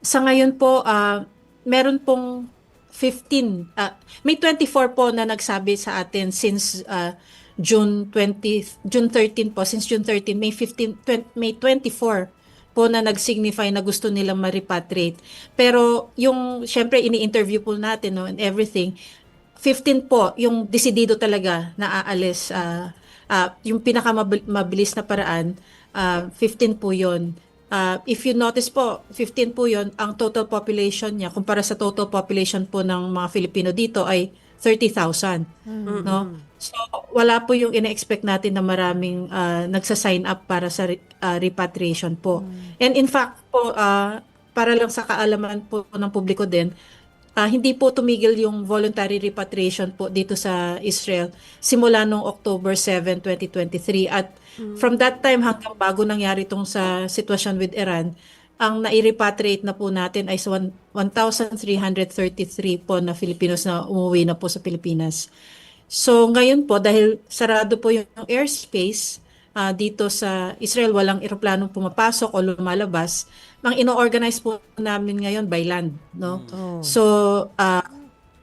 Sa ngayon po, ah, meron pong 15, ah, may 24 po na nagsabi sa atin since ah, June 20, June 13 po, since June 13, may 15, 20, may 24 po na nag-signify na gusto nilang ma-repatriate. Pero yung, syempre, ini-interview po natin no, and everything, 15 po, yung desidido talaga na aalis, ah, ah, yung pinakamabilis na paraan, ah, 15 po yon. Ah, if you notice po, 15 po yon ang total population niya, kumpara sa total population po ng mga Filipino dito ay 30,000. No? So, wala po yung ina-expect natin na maraming ah, nagsa-sign up para sa re- ah, repatriation po. And in fact po, ah, para lang sa kaalaman po ng publiko din, ah, hindi po tumigil yung voluntary repatriation po dito sa Israel simula noong October 7, 2023. At from that time hanggang bago nangyari itong sa sitwasyon with Iran, ang nai-repatriate na po natin ay sa one- 1,333 po na Filipinos na umuwi na po sa Pilipinas. So ngayon po, dahil sarado po yung airspace ah, dito sa Israel, walang eroplanong pumapasok o lumalabas, ang ino-organize po namin ngayon by land. No? So, ah,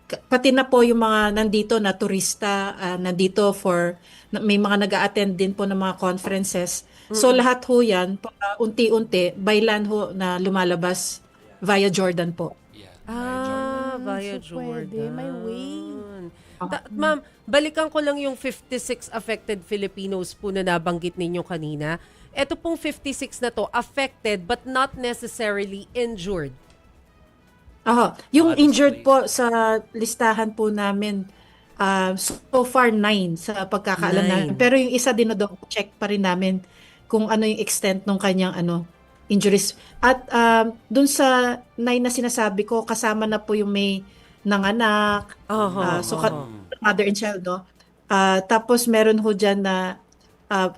k- pati na po yung mga nandito na turista, ah, nandito for, na- may mga nag attend din po ng mga conferences. So, lahat ho yan, pa- unti-unti, by land ho na lumalabas via Jordan po. Yeah. Ah, via So, Jordan. pwede, may way. Ta- ma'am, balikan ko lang yung 56 affected Filipinos po na nabanggit ninyo kanina. Ito pong 56 na to, affected but not necessarily injured. Aha, yung Bodies injured po sa listahan po namin, ah, so far nine sa pagkakaalam Nine. namin. Pero yung isa din check pa rin namin kung ano yung extent ng kanyang ano injuries. At um, dun sa nine na sinasabi ko, kasama na po yung may nanganak, Aha, ah, so ka- aha. mother and child, no? Ah, tapos meron ho dyan na ah,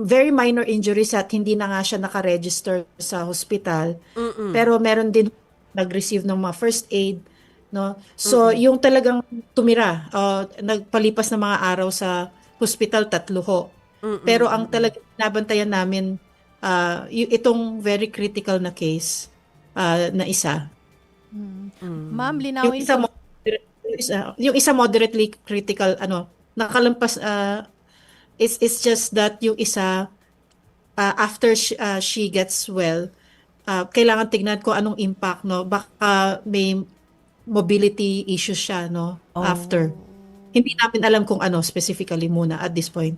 very minor injuries at hindi na nga siya nakaregister sa hospital. Mm-mm. Pero meron din nag-receive ng mga first aid, no? So, yung talagang tumira, uh, nagpalipas ng mga araw sa hospital, tatlo ho. Mm-mm. Pero ang talagang nabantayan namin, uh, itong very critical na case uh, na isa. Mm. Ma'am, Yung linawin isa, ko. Yung isa, yung isa moderately critical, ano, nakalampas, uh, it's, it's just that yung isa, uh, after she, uh, she gets well, uh, kailangan tignan ko anong impact, no? Baka may mobility issues siya, no? Oh. After. Hindi namin alam kung ano specifically muna at this point.